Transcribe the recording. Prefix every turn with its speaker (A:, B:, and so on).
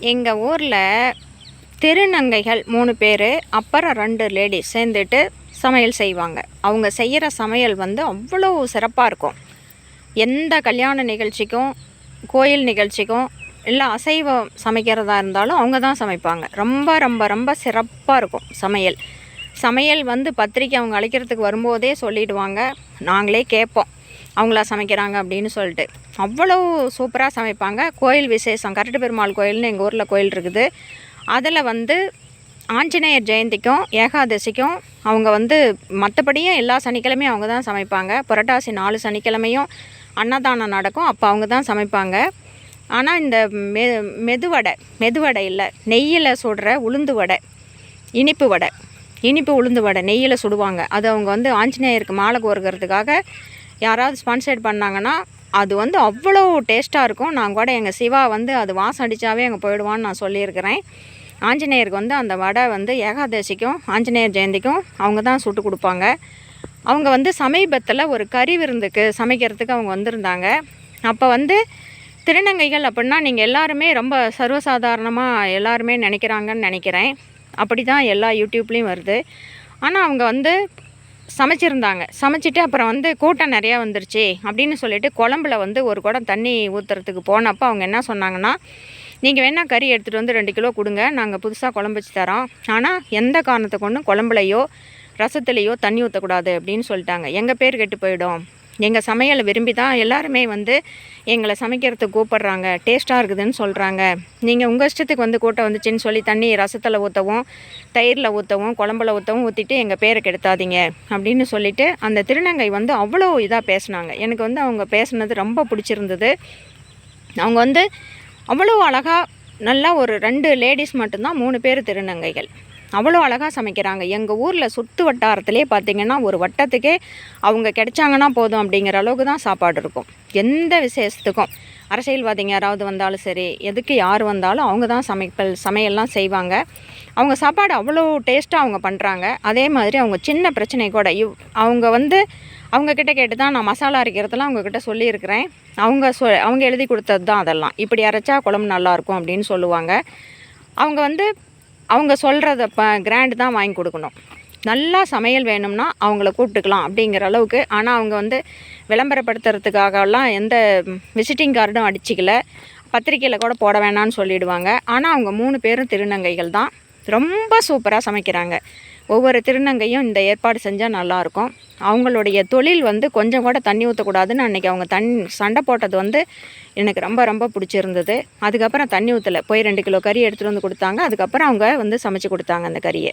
A: எங்கள் ஊரில் திருநங்கைகள் மூணு பேர் அப்புறம் ரெண்டு லேடிஸ் சேர்ந்துட்டு சமையல் செய்வாங்க. அவங்க செய்கிற சமையல் வந்து அவ்வளோ சிறப்பாக இருக்கும். எந்த கல்யாண நிகழ்ச்சிக்கும் கோயில் நிகழ்ச்சிக்கும் இல்லை அசைவம் சமைக்கிறதா இருந்தாலும் அவங்க தான் சமைப்பாங்க. ரொம்ப ரொம்ப ரொம்ப சிறப்பாக இருக்கும் சமையல். சமையல் வந்து பத்திரிக்கை அவங்க அழைக்கிறதுக்கு வரும்போதே சொல்லிடுவாங்க. நாங்களே கேட்போம். அவங்களா சமைக்கிறாங்க அப்படின்னு சொல்லிட்டு. அவ்வளோ சூப்பராக சமைப்பாங்க. கோயில் விசேஷம் கரட்டு பெருமாள் கோயில்னு எங்கள் ஊரில் கோயில் இருக்குது. அதில் வந்து ஆஞ்சநேயர் ஜெயந்திக்கும் ஏகாதசிக்கும் அவங்க வந்து மற்றபடியும் எல்லா சனிக்கிழமையும் அவங்க தான் சமைப்பாங்க. புரட்டாசி நாலு சனிக்கிழமையும் அன்னதானம் நடக்கும். அப்போ அவங்க தான் சமைப்பாங்க. ஆனால் இந்த மெ மெதுவடை மெதுவடை இல்லை நெய்யில் சுடுற உளுந்து வடை இனிப்பு வடை இனிப்பு உளுந்து வடை நெய்யில் சுடுவாங்க. அது அவங்க வந்து ஆஞ்சநேயருக்கு மாலை கோருகிறதுக்காக யாராவது ஸ்பான்சர்ட் பண்ணாங்கன்னா அது வந்து அவ்வளோ டேஸ்ட்டாக இருக்கும். நான் கூட எங்கள் சிவா வந்து அது வாசம் அடித்தாவே அங்கே போயிடுவான்னு நான் சொல்லியிருக்கிறேன். ஆஞ்சநேயருக்கு வந்து அந்த வடை வந்து ஏகாதசிக்கும் ஆஞ்சநேயர் ஜெயந்திக்கும் அவங்க தான் சுட்டு கொடுப்பாங்க. அவங்க வந்து சமீபத்தில் ஒரு கறி விருந்துக்கு சமைக்கிறதுக்கு அவங்க வந்திருந்தாங்க. அப்போ வந்து திருநங்கைகள் அப்படின்னா நீங்கள் எல்லாருமே ரொம்ப சர்வசாதாரணமாக எல்லாருமே நினைக்கிறாங்கன்னு நினைக்கிறேன். அப்படி தான் எல்லா யூடியூப்லேயும் வருது. ஆனால் அவங்க வந்து சமைச்சிருந்தாங்க. சமைச்சிட்டு அப்புறம் வந்து கூட்டம் நிறையா வந்துருச்சு அப்படின்னு சொல்லிட்டு குழம்புல வந்து ஒரு குடம் தண்ணி ஊற்றுறதுக்கு போனப்போ அவங்க என்ன சொன்னாங்கன்னா நீங்கள் வேணால் கறி எடுத்துகிட்டு வந்து ரெண்டு கிலோ கொடுங்க. நாங்கள் புதுசாக குழம்பு வச்சு தரோம். ஆனால் எந்த காரணத்தை கொண்டும் குழம்புலையோ ரசத்துலேயோ தண்ணி ஊற்றக்கூடாது அப்படின்னு சொல்லிட்டாங்க. எங்கள் பேர் கெட்டு போயிடும். எங்கள் சமையலை விரும்பி தான் எல்லாருமே வந்து எங்களை சமைக்கிறதுக்கு கூப்பிட்றாங்க. டேஸ்ட்டாக இருக்குதுன்னு சொல்கிறாங்க நீங்கள் உங்கள் இஷ்டத்துக்கு வந்து கூட்டம் வந்துச்சுன்னு சொல்லி தண்ணி ரசத்தில் ஊற்றவும் தயிரில் ஊற்றவும் குழம்புல ஊற்றவும் ஊற்றிட்டு எங்கள் பேரை கெடுத்தாதீங்க அப்படின்னு சொல்லிட்டு அந்த திருநங்கை வந்து அவ்வளோ இதாக பேசினாங்க. எனக்கு வந்து அவங்க பேசுனது ரொம்ப பிடிச்சிருந்தது. அவங்க வந்து அவ்வளோ அழகாக நல்லா ஒரு ரெண்டு லேடிஸ் மட்டும்தான் மூணு பேர் திருநங்கைகள். அவ்வளோ அழகாக சமைக்கிறாங்க. எங்கள் ஊரில் சுற்று வட்டாரத்திலே பார்த்திங்கன்னா ஒரு வட்டத்துக்கே அவங்க கிடைச்சாங்கன்னா போதும் அப்படிங்கிற அளவுக்கு தான் சாப்பாடு இருக்கும். எந்த விசேஷத்துக்கும். அரசியல்வாதிங்க யாராவது வந்தாலும் சரி எதுக்கு யார் வந்தாலும் அவங்க தான் சமைப்பல் சமையல்லாம் செய்வாங்க. அவங்க சாப்பாடு அவ்வளோ டேஸ்ட்டாக அவங்க பண்ணுறாங்க அதே மாதிரி அவங்க சின்ன பிரச்சனை கூட இவ் அவங்க வந்து அவங்கக்கிட்ட கேட்டு தான் நான் மசாலா அரைக்கிறதெல்லாம் அவங்கக்கிட்ட சொல்லியிருக்கிறேன். அவங்க சொ அவங்க எழுதி கொடுத்தது தான் அதெல்லாம். இப்படி அரைச்சா குழம்பு நல்லாயிருக்கும் அப்படின்னு சொல்லுவாங்க. அவங்க வந்து அவங்க சொல்கிறத இப்போ கிராண்டு தான் வாங்கி கொடுக்கணும். நல்லா சமையல் வேணும்னா அவங்கள கூப்பிட்டுக்கலாம் அப்படிங்கிற அளவுக்கு. ஆனால் அவங்க வந்து விளம்பரப்படுத்துறதுக்காகலாம் எந்த விசிட்டிங் கார்டும் அடிச்சிக்கல. பத்திரிக்கையில் கூட போட வேணாம்னு சொல்லிடுவாங்க. ஆனால் அவங்க மூணு பேரும் திருநங்கைகள் தான். ரொம்ப சூப்பராக சமைக்கிறாங்க. ஒவ்வொரு திருநங்கையும் இந்த ஏற்பாடு செஞ்சால் நல்லாயிருக்கும் அவங்களுடைய தொழில் வந்து கொஞ்சம் கூட தண்ணி ஊற்றக்கூடாதுன்னு அன்றைக்கி அவங்க தண் சண்டை போட்டது வந்து எனக்கு ரொம்ப ரொம்ப பிடிச்சிருந்தது. அதுக்கப்புறம் தண்ணி ஊற்றலை போய் ரெண்டு கிலோ கறி எடுத்துகிட்டு வந்து கொடுத்தாங்க. அதுக்கப்புறம் அவங்க வந்து சமைச்சு கொடுத்தாங்க அந்த கறியை.